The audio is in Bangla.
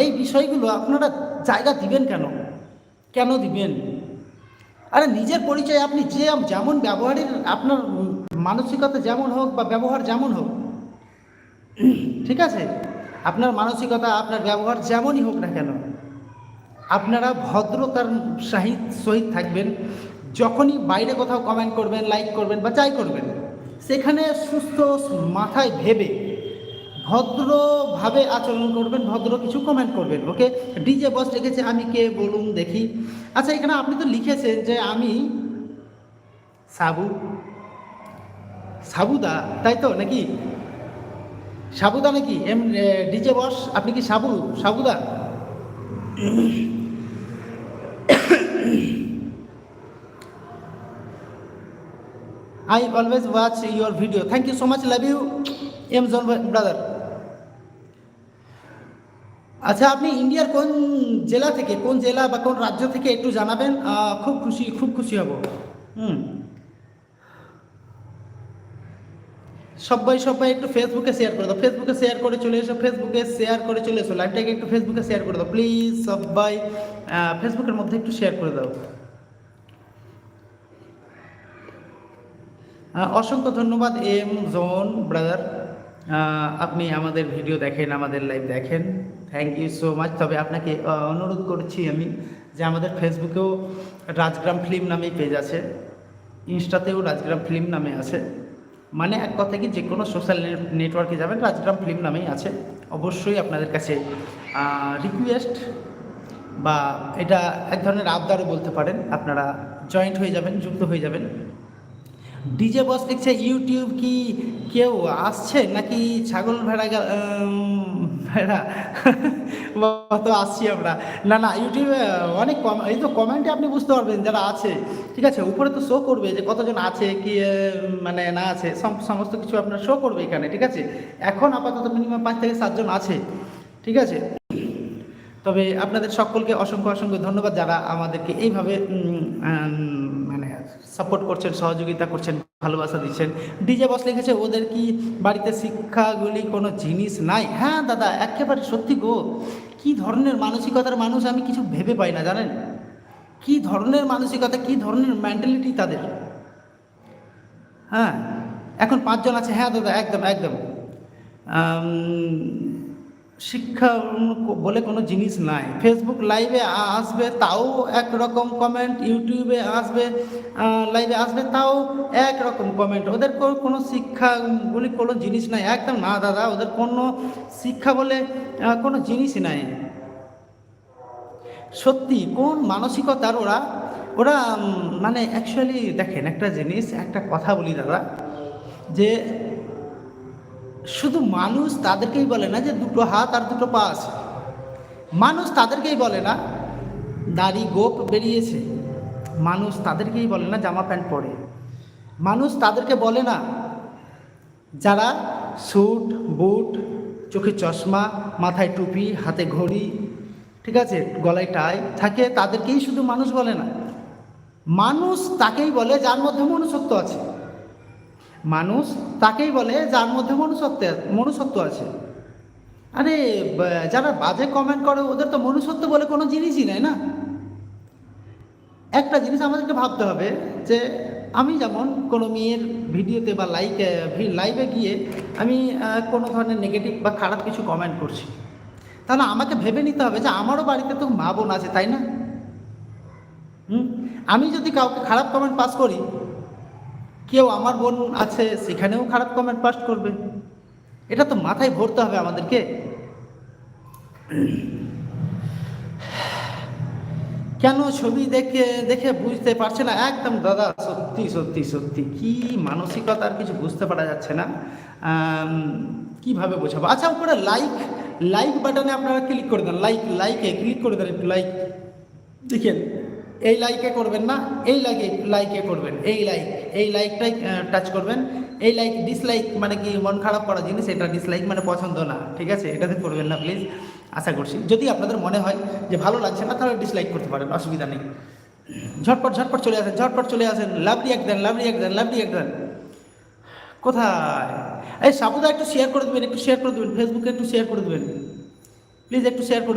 এই বিষয়গুলো আপনারা জায়গা দিবেন কেন? কেন দিবেন? আরে নিজের পরিচয় আপনি যে যেমন ব্যবহারের আপনার মানসিকতা যেমন হোক বা ব্যবহার যেমন হোক, ঠিক আছে? আপনার মানসিকতা, আপনার ব্যবহার যেমনই হোক না কেন, আপনারা ভদ্রতার সাহিত সহিত থাকবেন, যখনই বাইরে কোথাও কমেন্ট করবেন লাইক করবেন বা যাই করবেন, সেখানে সুস্থ মাথায় ভেবে ভদ্রভাবে আচরণ করবেন ভদ্র কিছু কমেন্ট করবেন ওকে ডিজে বস লিখেছে আমি কে বলুন দেখি আচ্ছা এখানে আপনি তো লিখেছেন যে আমি সাবু সাবুদা তাই তো নাকি সাবুদা নাকি এম ডিজে বস আপনি কি Sabu সাবুদা I always watch your video. Thank you so much. Love you, M Zone brother. আচ্ছা আপনি ইন্ডিয়ার কোন জেলা থেকে, কোন জেলা বা কোন রাজ্য থেকে একটু জানাবেন? খুব খুশি খুব খুশি হব। হুম। সবাই সবাই একটু ফেসবুকে শেয়ার করে দাও। ফেসবুকে শেয়ার করে চলে এসো ফেসবুকে শেয়ার করে চলে এসো। লাইভটাকে একটু ফেসবুকে শেয়ার করে দাও। প্লিজ সবাই ফেসবুকের মধ্যে একটু শেয়ার করে দাও। অসংখ্য ধন্যবাদ, এম, জোন ব্রাদার আপনি আমাদের ভিডিও দেখেন, আমাদের লাইভ দেখেন। থ্যাংক ইউ সো মাচ তবে আপনাকে অনুরোধ করছি আমি যে আমাদের ফেসবুকেও রাজগ্রাম ফিল্ম নামেই পেজ আছে। ইনস্টাতেও রাজগ্রাম ফিল্ম নামে আছে। মানে এক কথা কি, যে কোনো সোশ্যাল নেটওয়ার্কে যাবেন, রাজগ্রাম ফিল্ম নামেই আছে। অবশ্যই আপনাদের কাছে রিকোয়েস্ট বা এটা এক ধরনের আবদারও বলতে পারেন। আপনারা জয়েন্ট হয়ে যাবেন, যুক্ত হয়ে যাবেন। ডিজে বস দেখছে ইউটিউব কি কেউ আসছে নাকি ছাগল ভেড়া ভেড়া? তো আসছি আমরা। না না, ইউটিউবে অনেক কম, এই তো কমেন্টে আপনি বুঝতে পারবেন যারা আছে, ঠিক আছে? উপরে তো শো করবে যে কতজন আছে, কি মানে না আছে, সম- সমস্ত কিছু আপনার শো করবে এখানে, ঠিক আছে? এখন আপাতত মিনিমাম পাঁচ থেকে সাতজন আছে, ঠিক আছে? তবে আপনাদের সকলকে অসংখ্য অসংখ্য ধন্যবাদ যারা আমাদেরকে এইভাবে সাপোর্ট করছেন, সহযোগিতা করছেন, ভালোবাসা দিচ্ছেন। ডিজে বস লিখেছে, ওদের কি বাড়িতে শিক্ষাগুলি কোনো জিনিস নাই? হ্যাঁ দাদা, একেবারে সত্যি গো। কি ধরনের মানসিকতার মানুষ আমি কিছু ভেবে পাই না, জানেন? কি ধরনের মানসিকতা, কি ধরনের মেন্টালিটি তাদের? হ্যাঁ এখন পাঁচজন আছে। হ্যাঁ দাদা, একদম একদম। শিক্ষা বলে কোনো জিনিস নাই। ফেসবুক লাইভে আসবে, তাও একরকম কমেন্ট ইউটিউবে আসবে লাইভে আসবে, তাও একরকম কমেন্ট ওদের কোনো শিক্ষা বলে কোনো জিনিস নাই। একদম না, দাদা, ওদের কোনো শিক্ষা বলে কোনো জিনিস নাই। সত্যি, কোন মানসিকতার ওরা ওরা মানে অ্যাকচুয়ালি দেখেন একটা জিনিস, একটা কথা বলি, দাদা, যে শুধু মানুষ তাদেরকেই বলে না যে দুটো হাত আর দুটো পা আছে। মানুষ তাদেরকেই বলে না, দাড়ি গোপ বেরিয়েছে। মানুষ তাদেরকেই বলে না, জামা প্যান্ট পরে। মানুষ তাদেরকে বলে না, যারা স্যুট, বুট, চোখে চশমা, মাথায় টুপি, হাতে ঘড়ি, ঠিক আছে, গলায় টাই থাকে, তাদেরকেই শুধু মানুষ বলে না। মানুষ তাকেই বলে যার মধ্যে মনুষ্যত্ব আছে। মানুষ তাকেই বলে যার মধ্যে মনুষ্যত্ব মনুষ্যত্ব আছে। আরে যারা বাজে কমেন্ট করে, ওদের তো মনুষ্যত্ব বলে কোনো জিনিসই নেই না? একটা জিনিস আমাদেরকে ভাবতে হবে যে, আমি যেমন কোনো মেয়ের ভিডিওতে বা লাইকে লাইভে গিয়ে আমি কোনো ধরনের নেগেটিভ বা খারাপ কিছু কমেন্ট করছি। তাহলে আমাকে ভেবে নিতে হবে যে, আমারও বাড়িতে তো মা বোন আছে, তাই না? হুম? আমি যদি কাউকে খারাপ কমেন্ট পাস করি কেউ আমার বোন আছে, সেখানেও খারাপ কমেন্ট পাস করবে। এটা তো মাথায় ভরতে হবে আমাদেরকে। কেন ছবি দেখে দেখে বুঝতে পারছে না? একদম দাদা, সত্যি সত্যি সত্যি। কি মানসিকতা আর কিছু বুঝতে পারা যাচ্ছে না। কীভাবে বোঝাবো? আচ্ছা উপরে লাইক লাইক বাটনে আপনারা ক্লিক করে দেন। লাইক লাইকে ক্লিক করে দেন একটু লাইক দেখেন। এই লাইকে করবেন না, এই লাইকে লাইকে করবেন, এই লাইক এই লাইকটাই টাচ করবেন, এই লাইক ডিসলাইক মানে কি, মন খারাপ করা জিনিস, এটা ডিসলাইক মানে পছন্দ না, ঠিক আছে? এটাতে করবেন না প্লিজ আশা করছি। যদি আপনাদের মনে হয় যে ভালো লাগছে না, তাহলে ডিসলাইক করতে পারেন, অসুবিধা নেই। ঝটপট ঝটপট চলে আসেন, ঝটপট চলে আসেন লাভলি এক দেন লাভলি এক দেন লাভলি এক দেন। কোথায়? এই সাবুদা একটু শেয়ার করে দেবেন, একটু শেয়ার করে দেবেন ফেসবুকে একটু শেয়ার করে দেবেন। প্লিজ একটু শেয়ার করে